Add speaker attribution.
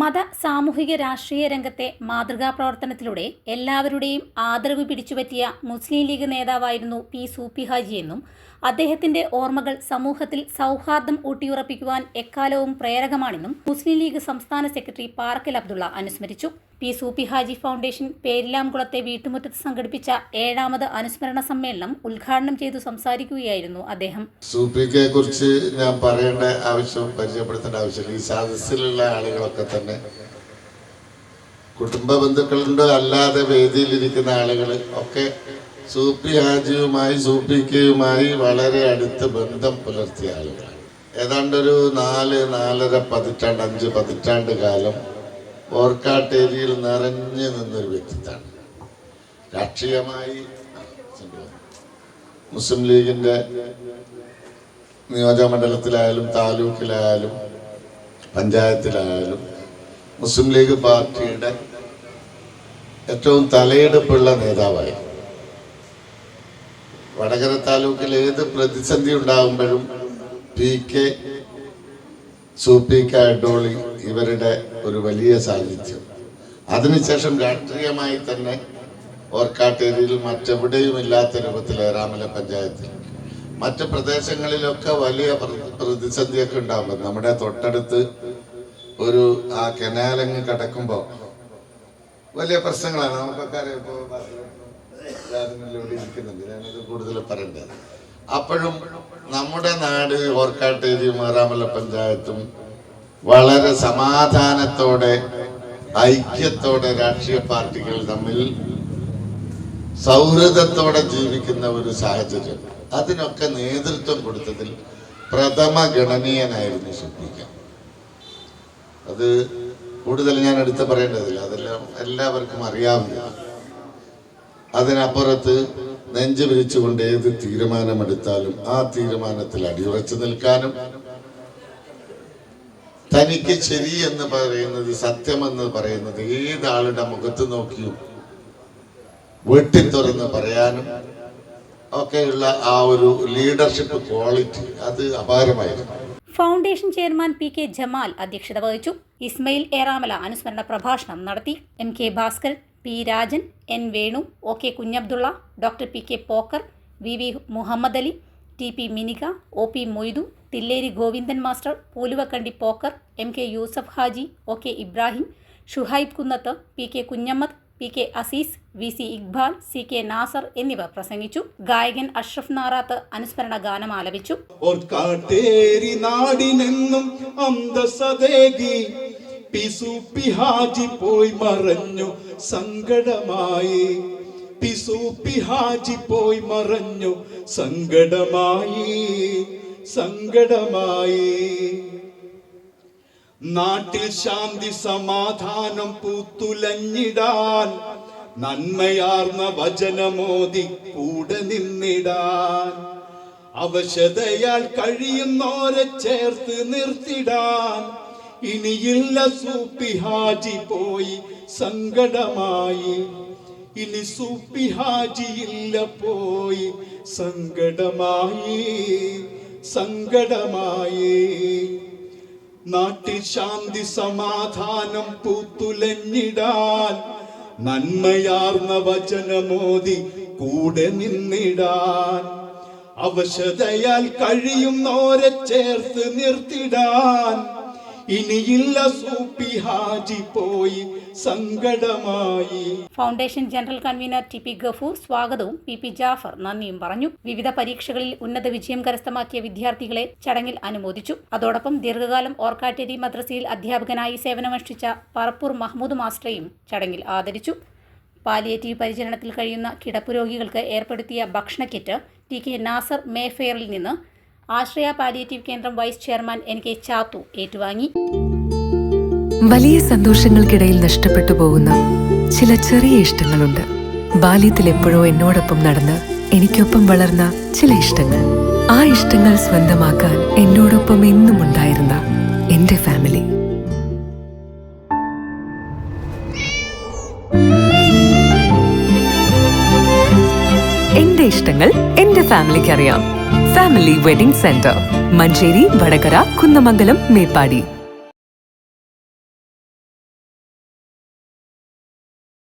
Speaker 1: മത സാമൂഹിക രാഷ്ട്രീയ രംഗത്തെ മാതൃകാ പ്രവർത്തനത്തിലൂടെ എല്ലാവരുടെയും ആദരവ് പിടിച്ചുപറ്റിയ മുസ്ലിം ലീഗ് നേതാവായിരുന്നു പി സൂപ്പി ഹാജി എന്നും അദ്ദേഹത്തിന്റെ ഓർമ്മകൾ സമൂഹത്തിൽ സൗഹാർദ്ദം ഊട്ടിയുറപ്പിക്കുവാൻ എക്കാലവും പ്രേരകമാണെന്നും മുസ്ലിം ലീഗ് സംസ്ഥാന സെക്രട്ടറി പാർക്കൽ അബ്ദുള്ള അനുസ്മരിച്ചു. പി സൂപ്പി ഹാജി ഫൗണ്ടേഷൻ പേരിലാംകുളത്തെ വീട്ടുമുറ്റത്ത് സംഘടിപ്പിച്ച ഏഴാമത് അനുസ്മരണ സമ്മേളനം ഉദ്ഘാടനം ചെയ്തു സംസാരിക്കുകയായിരുന്നു അദ്ദേഹം.
Speaker 2: സൂപ്പിക്കെ കുറിച്ച് ഞാൻ പറയേണ്ട ആവശ്യം പരിചയപ്പെടുത്തേണ്ട ആവശ്യമില്ല. ഈ സദസ്സിലുള്ള ആളുകളൊക്കെ തന്നെ കുടുംബ ബന്ധുക്കളുണ്ട് അല്ലാതെ വേദിയിലിരിക്കുന്ന ആളുകൾ ഒക്കെ സൂപ്പി ഹാജിയുമായി സൂപ്പിക്കയുമായി വളരെ അടുത്ത് ബന്ധം പുലർത്തിയ ആളുകളാണ്. ഏതാണ്ട് ഒരു നാല് നാലര പതിറ്റാണ്ട് അഞ്ച് പതിറ്റാണ്ട് കാലം ഓർക്കാട്ടേരിയിൽ നിറഞ്ഞു നിന്നൊരു വ്യക്തിത്വമാണ് രാഷ്ട്രീയമായി മുസ്ലിം ലീഗിന്റെ നിയോജകമണ്ഡലത്തിലായാലും താലൂക്കിലായാലും പഞ്ചായത്തിലായാലും മുസ്ലിം ലീഗ് പാർട്ടിയുടെ ഏറ്റവും തലയെടുപ്പുള്ള നേതാവായി. വടകര താലൂക്കിൽ ഏത് പ്രതിസന്ധി ഉണ്ടാകുമ്പോഴും പി കെ സൂപ്പിക്ക കാഡോളി ഇവരുടെ ഒരു വലിയ സാന്നിധ്യം. അതിനുശേഷം രാഷ്ട്രീയമായി തന്നെ ഓർക്കാട്ടേരിയിൽ മറ്റെവിടെയും ഇല്ലാത്ത രൂപത്തിൽ ഏറാമല പഞ്ചായത്തിൽ. മറ്റ് പ്രദേശങ്ങളിലൊക്കെ വലിയ പ്ര- പ്രതിസന്ധിയൊക്കെ ഉണ്ടാകുമ്പോൾ നമ്മുടെ തൊട്ടടുത്ത് ഒരു ആ കനാലങ്ങ് കടക്കുമ്പോൾ വലിയ പ്രശ്നങ്ങളാണ്. നമുക്കൊക്കെ അറിയാം ഇപ്പോൾ ഇരിക്കുന്നുണ്ട് ഞാനത് കൂടുതൽ പറയേണ്ടത് അപ്പോഴും നമ്മുടെ നാട് ഓർക്കാട്ടേരിയും ഏറാമല പഞ്ചായത്തും വളരെ സമാധാനത്തോടെ ഐക്യത്തോടെ രാഷ്ട്രീയ പാർട്ടികൾ തമ്മിൽ സൗഹൃദത്തോടെ ജീവിക്കുന്ന ഒരു സാഹചര്യം. അതിനൊക്കെ നേതൃത്വം കൊടുത്തതിൽ പ്രഥമ ഗണനീയനായിരുന്നു ശ്രദ്ധിക്കാം അത് കൂടുതൽ ഞാൻ എടുത്ത് പറയേണ്ടതില്ല. അതെല്ലാം എല്ലാവർക്കും അറിയാവുന്ന അതിനപ്പുറത്ത് നെഞ്ചു വിരിച്ചുകൊണ്ട് ഏത് തീരുമാനമെടുത്താലും ആ തീരുമാനത്തിൽ അടിയുറച്ചു നിൽക്കാനും തനിക്ക് ശരി എന്ന് പറയുന്നത് സത്യമെന്ന് പറയുന്നത് ഏതാളുടെ മുഖത്ത് നോക്കിയും വെട്ടി തുറന്ന് പറയാനും ഒക്കെയുള്ള ആ ഒരു ലീഡർഷിപ്പ് ക്വാളിറ്റി അത് അപാരമായിരുന്നു.
Speaker 1: Foundation chairman P K Jamal അധ്യക്ഷത വഹിച്ചു. ഇസ്മയിൽ ഏറാമല അനുസ്മരണ പ്രഭാഷണം നടത്തി. M K Bhaskar P Rajan N Venu O K Kunhabdulla doctor P K Pokker V V Muhammad Ali T P Minika O P Moidu Thilleri Govindan master Pooluvakkandi Pokker M K Yusuf Haji O K Ibrahim Shuhaib Kunnath P K Kunhammad P K Aziz V C Iqbal C K Nasar എന്നിവർ പ്രസംഗിച്ചു. ഗായകൻ അഷ്റഫ് നാറാത്ത് അനുസ്മരണ ഗാനം ആലപിച്ചു
Speaker 3: ഓർക്കാട്ടേരി ഹാജി പോയി മറഞ്ഞു സങ്കടമായി. പിസു ഹാജി പോയി മറഞ്ഞു സങ്കടമായി സങ്കടമായി. നാട്ടിൽ ശാന്തി സമാധാനം പൂത്തുലഞ്ഞിടാൻ നന്മയാർന്ന വചനമോദി കൂടെ നിന്നിടാൻ. അവശതയാൽ കഴിയുന്നോരെ ചേർത്ത് നിർത്തിടാൻ ഇനിയില്ല സൂപ്പി ഹാജി പോയി സങ്കടമായി. ഇനി സൂപ്പി ഇല്ല പോയി സങ്കടമായി സങ്കടമായി. നാട്ടിൽ ശാന്തി സമാധാനം പൂത്തുലഞ്ഞിടാൻ നന്മയാർന്ന വചനമോദി കൂടെ നിന്നിടാൻ. അവശതയാൽ കഴിയുന്നോരെ ചേർത്ത് നിർത്തിടാൻ. ഇനിയില്ല സൂപ്പി ഹാജി പോയി സങ്കടമായി.
Speaker 1: Foundation general convener T P Gafoor സ്വാഗതവും പി പി ജാഫർ നന്ദിയും പറഞ്ഞു. വിവിധ പരീക്ഷകളിൽ ഉന്നത വിജയം കരസ്ഥമാക്കിയ വിദ്യാർത്ഥികളെ ചടങ്ങിൽ അനുമോദിച്ചു. അതോടൊപ്പം ദീർഘകാലം ഓർക്കാട്ടേരി മദ്രസയിൽ അധ്യാപകനായി സേവനമനുഷ്ഠിച്ച പറപ്പൂർ മഹ്മൂദ് മാസ്റ്ററെയും ചടങ്ങിൽ ആദരിച്ചു. പാലിയേറ്റീവ് പരിചരണത്തിൽ കഴിയുന്ന കിടപ്പുരോഗികൾക്ക് ഏർപ്പെടുത്തിയ ഭക്ഷണ കിറ്റ് ടി കെ നാസർ മേഫെയറിൽ നിന്ന് ആശ്രയ പാലിയേറ്റീവ് കേന്ദ്രം vice chairman N K Chathu ഏറ്റുവാങ്ങി.
Speaker 4: വലിയ സന്തോഷങ്ങൾക്കിടയിൽ നഷ്ടപ്പെട്ടു പോകുന്ന ചില ചെറിയ ഇഷ്ടങ്ങളുണ്ട്. ബാല്യത്തിൽ എപ്പോഴോ എന്നോടൊപ്പം നടന്ന് എനിക്കൊപ്പം വളർന്ന ചില ഇഷ്ടങ്ങൾ. ആ ഇഷ്ടങ്ങൾ സ്വന്തമാക്കാൻ എന്നോടൊപ്പം എന്നും ഉണ്ടായിരുന്ന എന്റെ ഫാമിലി. എന്റെ ഇഷ്ടങ്ങൾ എന്റെ ഫാമിലിക്ക് അറിയാം family wedding centre Manjeri Vadakara Kunnamangalam Meppadi